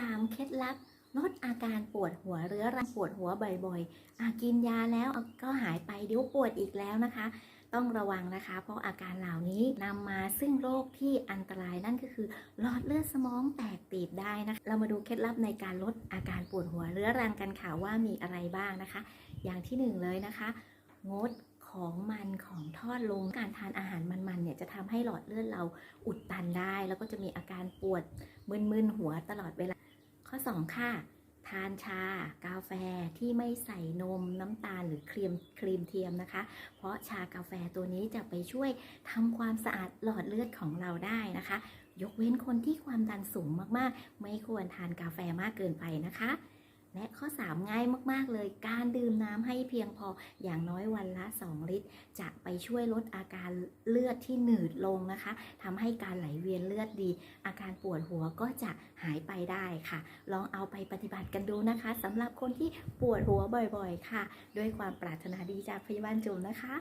3เคล็ดลับลดอาการปวดหัวเรื้อรังปวดหัวบ่อยๆอากินยาแล้วก็หายไปเดี๋ยวปวดอีกแล้วนะคะ ต้องระวังนะคะ เพราะอาการเหล่านี้นำมาซึ่งโรคที่อันตรายนั่นก็คือหลอดเลือดสมองแตกตีบได้นะคะ เรามาดูเคล็ดลับในการลดอาการปวดหัวเรื้อรังกันค่ะว่ามีอะไรบ้างนะคะ อย่างที่หนึ่งเลยนะคะ งดของมันของทอดลงการทานอาหารมันๆเนี่ยจะทำให้หลอดเลือดเราอุดตันได้ แล้วก็จะมีอาการปวดมึนๆหัวตลอดเวลา ข้อ 2 ค่ะ ทานชา กาแฟที่ไม่ใส่นมน้ำตาลหรือครีมครีมเทียมนะคะ เพราะชากาแฟตัวนี้จะไปช่วยทำความสะอาดหลอดเลือดของเราได้นะคะ ยกเว้นคนที่ความดันสูงมากๆ ไม่ควรทานกาแฟมากเกินไปนะคะ และข้อ 3 ง่ายมาก ๆ เลย การดื่มน้ำให้เพียงพออย่างน้อยวันละ 2 ลิตร จะไปช่วยลดอาการเลือดที่หนืดลงนะคะทำให้การไหลเวียนเลือดดี อาการปวดหัวก็จะหายไปได้ค่ะ ลองเอาไปปฏิบัติกันดูนะคะสำหรับคนที่ปวดหัวบ่อยๆ ค่ะ ด้วยความปรารถนาดีจากพยาบาลจุ๋มนะคะ